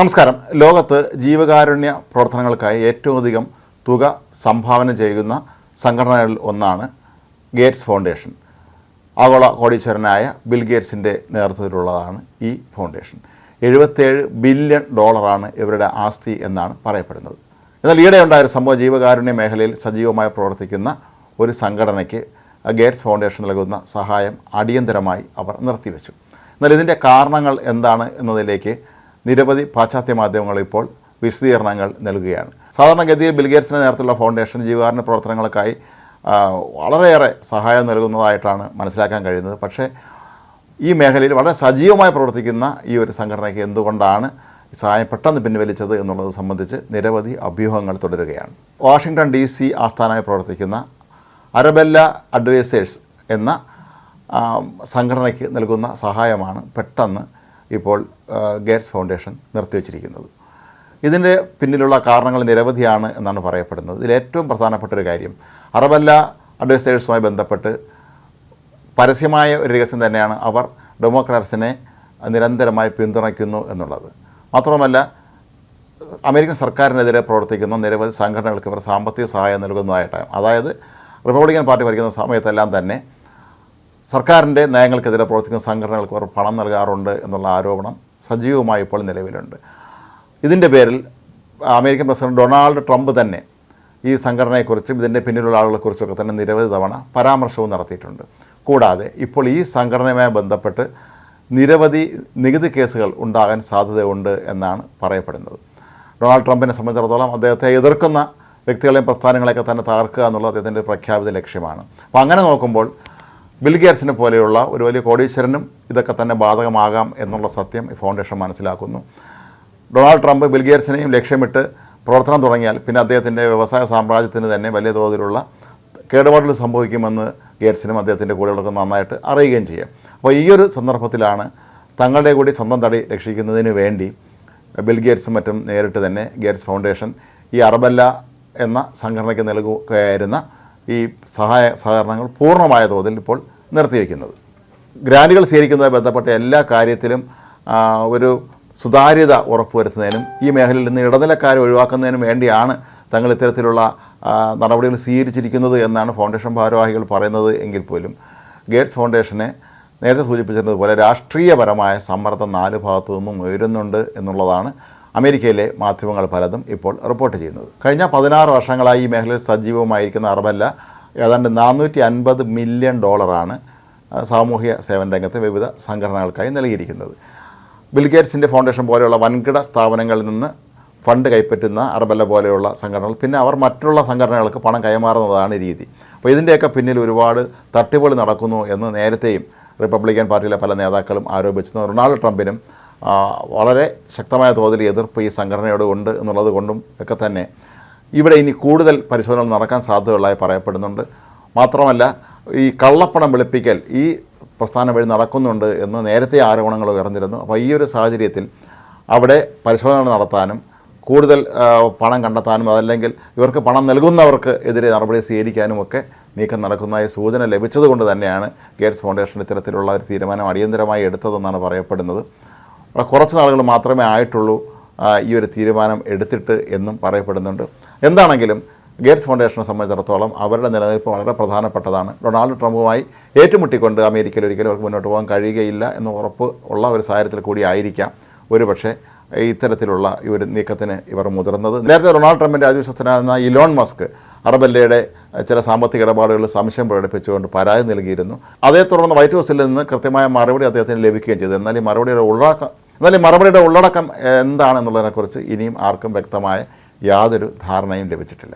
നമസ്കാരം. ലോകത്ത് ജീവകാരുണ്യ പ്രവർത്തനങ്ങൾക്കായി ഏറ്റവും അധികം തുക സംഭാവന ചെയ്യുന്ന സംഘടനകളിൽ ഒന്നാണ് ഗേറ്റ്സ് ഫൗണ്ടേഷൻ. ആഗോള കോടീശ്വരനായ ബിൽ ഗേറ്റ്സിന്റെ നേതൃത്വത്തിലുള്ളതാണ് ഈ ഫൗണ്ടേഷൻ. എഴുപത്തേഴ് ബില്യൺ ഡോളറാണ് ഇവരുടെ ആസ്തി എന്നാണ് പറയപ്പെടുന്നത്. എന്നാൽ ഈയിടെ ഉണ്ടായ ഒരു സംഭവം ജീവകാരുണ്യ മേഖലയിൽ സജീവമായി പ്രവർത്തിക്കുന്ന ഒരു സംഘടനയ്ക്ക് ഗേറ്റ്സ് ഫൗണ്ടേഷൻ നൽകുന്ന സഹായം അടിയന്തരമായി അവർ നിർത്തിവെച്ചു. എന്നാൽ ഇതിന്റെ കാരണങ്ങൾ എന്താണ് എന്നതിലേക്ക് നിരവധി പാശ്ചാത്യ മാധ്യമങ്ങൾ ഇപ്പോൾ വിശദീകരണങ്ങൾ നൽകുകയാണ്. സാധാരണഗതിയിൽ ബിൽഗേറ്റ്സിന്റെ നേരത്തുള്ള ഫൗണ്ടേഷൻ ജീവകാരുണ്യ പ്രവർത്തനങ്ങൾക്കായി വളരെയേറെ സഹായം നൽകുന്നതായിട്ടാണ് മനസ്സിലാക്കാൻ കഴിയുന്നത്. പക്ഷേ ഈ മേഖലയിൽ വളരെ സജീവമായി പ്രവർത്തിക്കുന്ന ഈ ഒരു സംഘടനയ്ക്ക് എന്തുകൊണ്ടാണ് സഹായം പെട്ടെന്ന് പിൻവലിച്ചത് എന്നുള്ളത് സംബന്ധിച്ച് നിരവധി അഭ്യൂഹങ്ങൾ തുടരുകയാണ്. വാഷിങ്ടൺ ഡി സി ആസ്ഥാനമായി പ്രവർത്തിക്കുന്ന അരബെല്ല അഡ്വൈസേഴ്സ് എന്ന സംഘടനയ്ക്ക് നൽകുന്ന സഹായമാണ് പെട്ടെന്ന് ഇപ്പോൾ ഗേറ്റ്സ് ഫൗണ്ടേഷൻ നിർത്തിവച്ചിരിക്കുന്നത്. ഇതിന്റെ പിന്നിലുള്ള കാരണങ്ങൾ നിരവധിയാണ് എന്നാണ് പറയപ്പെടുന്നത്. ഇതിൽ ഏറ്റവും പ്രധാനപ്പെട്ട ഒരു കാര്യം അറബല്ല അഡ്വൈസേഴ്സുമായി ബന്ധപ്പെട്ട് പരസ്യമായ ഒരു രഹസ്യം തന്നെയാണ് അവർ ഡെമോക്രാറ്റ്സിനെ നിരന്തരമായി പിന്തുണയ്ക്കുന്നു എന്നുള്ളത്. മാത്രമല്ല അമേരിക്കൻ സർക്കാരിനെതിരെ പ്രവർത്തിക്കുന്ന നിരവധി സംഘടനകൾക്ക് ഇവർ സാമ്പത്തിക സഹായം നൽകുന്നതായിട്ടാണ്. അതായത് റിപ്പബ്ലിക്കൻ പാർട്ടി ഭരിക്കുന്ന സമയത്തെല്ലാം തന്നെ സർക്കാരിന്റെ നയങ്ങൾക്കെതിരെ പ്രവർത്തിക്കുന്ന സംഘടനകൾക്ക് അവർ പണം നൽകാറുണ്ട് എന്നുള്ള ആരോപണം സജീവമായി ഇപ്പോൾ നിലവിലുണ്ട്. ഇതിന്റെ പേരിൽ അമേരിക്കൻ പ്രസിഡന്റ് ഡൊണാൾഡ് ട്രംപ് തന്നെ ഈ സംഘടനയെക്കുറിച്ചും ഇതിന്റെ പിന്നിലുള്ള ആളുകളെക്കുറിച്ചൊക്കെ തന്നെ നിരവധി തവണ പരാമർശവും നടത്തിയിട്ടുണ്ട്. കൂടാതെ ഇപ്പോൾ ഈ സംഘടനയുമായി ബന്ധപ്പെട്ട് നിരവധി നികുതി കേസുകൾ ഉണ്ടാകാൻ സാധ്യതയുണ്ട് എന്നാണ് പറയപ്പെടുന്നത്. ഡൊണാൾഡ് ട്രംപിനെ സംബന്ധിച്ചിടത്തോളം അദ്ദേഹത്തെ എതിർക്കുന്ന വ്യക്തികളെയും പ്രസ്ഥാനങ്ങളെയൊക്കെ തന്നെ തകർക്കുക എന്നുള്ളത് അദ്ദേഹത്തിന്റെ പ്രഖ്യാപിത ലക്ഷ്യമാണ്. അപ്പോൾ അങ്ങനെ നോക്കുമ്പോൾ ബിൽ ഗേറ്റ്സിനെ പോലെയുള്ള ഒരു വലിയ കോടീശ്വരനും ഇതൊക്കെ തന്നെ ബാധകമാകാം എന്നുള്ള സത്യം ഈ ഫൗണ്ടേഷൻ മനസ്സിലാക്കുന്നു. ഡൊണാൾഡ് ട്രംപ് ബിൽഗേഴ്സിനെയും ലക്ഷ്യമിട്ട് പ്രവർത്തനം തുടങ്ങിയാൽ പിന്നെ അദ്ദേഹത്തിന്റെ വ്യവസായ സാമ്രാജ്യത്തിന് തന്നെ വലിയ തോതിലുള്ള കേടുപാടുകൾ സംഭവിക്കുമെന്ന് ഗേറ്റ്സിനും അദ്ദേഹത്തിന്റെ കൂടെയുള്ളവർക്ക് നന്നായിട്ട് അറിയുകയും ചെയ്യാം. അപ്പോൾ ഈ ഒരു സന്ദർഭത്തിലാണ് തങ്ങളുടെ കൂടി സ്വന്തം തടി രക്ഷിക്കുന്നതിന് വേണ്ടി ബിൽ ഗേറ്റ്സും മറ്റും നേരിട്ട് തന്നെ ഗേറ്റ്സ് ഫൗണ്ടേഷൻ ഈ അറബല്ല എന്ന സംഘടനയ്ക്ക് നൽകുകയായിരുന്ന ഈ സഹായ സഹകരണങ്ങൾ പൂർണമായ തോതിൽ ഇപ്പോൾ നിർത്തിവെക്കുന്നത്. ഗ്രാൻഡുകൾ സ്വീകരിക്കുന്നതുമായി ബന്ധപ്പെട്ട എല്ലാ കാര്യത്തിലും ഒരു സുതാര്യത ഉറപ്പുവരുത്തുന്നതിനും ഈ മേഖലയിൽ നിന്ന് ഇടനിലക്കാരെ ഒഴിവാക്കുന്നതിനും വേണ്ടിയാണ് തങ്ങൾ ഇത്തരത്തിലുള്ള നടപടികൾ സ്വീകരിച്ചിരിക്കുന്നത് എന്നാണ് ഫൗണ്ടേഷൻ ഭാരവാഹികൾ പറയുന്നത് എങ്കിൽ പോലും. ഗേറ്റ്സ് ഫൗണ്ടേഷനെ നേരത്തെ സൂചിപ്പിച്ചിരുന്നതുപോലെ രാഷ്ട്രീയപരമായ സമ്മർദ്ദം നാല് ഭാഗത്തു നിന്നും ഉയരുന്നുണ്ട് എന്നുള്ളതാണ് അമേരിക്കയിലെ മാധ്യമങ്ങൾ പലതും ഇപ്പോൾ റിപ്പോർട്ട് ചെയ്യുന്നത്. കഴിഞ്ഞ പതിനാറ് വർഷങ്ങളായി ഈ മേഖലയിൽ സജീവമായിരിക്കുന്ന അറബല്ല ഏതാണ്ട് നാനൂറ്റി അൻപത് മില്യൺ ഡോളറാണ് സാമൂഹ്യ സേവന രംഗത്ത് വിവിധ സംഘടനകൾക്കായി നൽകിയിരിക്കുന്നത്. ബിൽഗേറ്റ്സിന്റെ ഫൗണ്ടേഷൻ പോലെയുള്ള വൻകിട സ്ഥാപനങ്ങളിൽ നിന്ന് ഫണ്ട് കൈപ്പറ്റുന്ന അറബല്ല പോലെയുള്ള സംഘടനകൾ പിന്നെ അവർ മറ്റുള്ള സംഘടനകൾക്ക് പണം കൈമാറുന്നതാണ് രീതി. അപ്പോൾ ഇതിന്റെയൊക്കെ പിന്നിൽ ഒരുപാട് തട്ടിപ്പുകൾ നടക്കുന്നു എന്ന് നേരത്തെയും റിപ്പബ്ലിക്കൻ പാർട്ടിയിലെ പല നേതാക്കളും ആരോപിച്ചിരുന്നു. റൊണാൾഡ് ട്രംപിനും വളരെ ശക്തമായ തോതിൽ എതിർപ്പ് ഈ സംഘടനയോട് ഉണ്ട് എന്നുള്ളത് കൊണ്ടും ഒക്കെ തന്നെ ഇവിടെ ഇനി കൂടുതൽ പരിശോധനകൾ നടക്കാൻ സാധ്യതയുള്ളതായി പറയപ്പെടുന്നുണ്ട്. മാത്രമല്ല ഈ കള്ളപ്പണം വെളുപ്പിക്കൽ ഈ പ്രസ്ഥാനം വഴി നടക്കുന്നുണ്ട് എന്ന് നേരത്തെ ആരോപണങ്ങൾ ഉയർന്നിരുന്നു. അപ്പോൾ ഈ ഒരു സാഹചര്യത്തിൽ അവിടെ പരിശോധന നടത്താനും കൂടുതൽ പണം കണ്ടെത്താനും അതല്ലെങ്കിൽ ഇവർക്ക് പണം നൽകുന്നവർക്ക് എതിരെ നടപടി സ്വീകരിക്കാനുമൊക്കെ നീക്കം നടക്കുന്നതായി സൂചന ലഭിച്ചതുകൊണ്ട് തന്നെയാണ് ഗേറ്റ്സ് ഫൗണ്ടേഷൻ ഇത്തരത്തിലുള്ള ഒരു തീരുമാനം അടിയന്തരമായി എടുത്തതെന്നാണ് പറയപ്പെടുന്നത്. കുറച്ച് നാളുകൾ മാത്രമേ ആയിട്ടുള്ളൂ ഈ ഒരു തീരുമാനം എടുത്തിട്ട് എന്നും പറയപ്പെടുന്നുണ്ട്. എന്താണെങ്കിലും ഗേറ്റ്സ് ഫൗണ്ടേഷനെ സംബന്ധിച്ചിടത്തോളം അവരുടെ നിലനിൽപ്പ് വളരെ പ്രധാനപ്പെട്ടതാണ്. ഡൊണാൾഡ് ട്രംപുമായി ഏറ്റുമുട്ടിക്കൊണ്ട് അമേരിക്കയിൽ ഒരിക്കലും അവർക്ക് മുന്നോട്ട് പോകാൻ കഴിയുകയില്ല എന്ന് ഉറപ്പ് ഉള്ള ഒരു സാഹചര്യത്തിൽ കൂടി ആയിരിക്കാം. ഒരുപക്ഷെ ഇത്തരത്തിലുള്ള ഈ ഒരു നീക്കത്തിന് ഇവർ മുതിർന്നത്. നേരത്തെ ഡൊണാൾഡ് ട്രംപിന്റെ അതിവിശ്വസ്തനായിരുന്ന ഇലോൺ മസ്ക് അറബല്ലയുടെ ചില സാമ്പത്തിക ഇടപാടുകളിൽ സംശയം പ്രകടിപ്പിച്ചുകൊണ്ട് പരാതി നൽകിയിരുന്നു. അതേ തുടർന്ന് വൈറ്റ് ഹൗസിൽ നിന്ന് കൃത്യമായ മറുപടി അദ്ദേഹത്തിന് ലഭിക്കുകയും ചെയ്തു. എന്നാൽ ഈ മറുപടിയുടെ ഉള്ളടക്കം എന്നാൽ ഈ മറുപടിയുടെ ഉള്ളടക്കം എന്താണെന്നുള്ളതിനെക്കുറിച്ച് ഇനിയും ആർക്കും വ്യക്തമായ യാതൊരു ധാരണയും ലഭിച്ചിട്ടില്ല.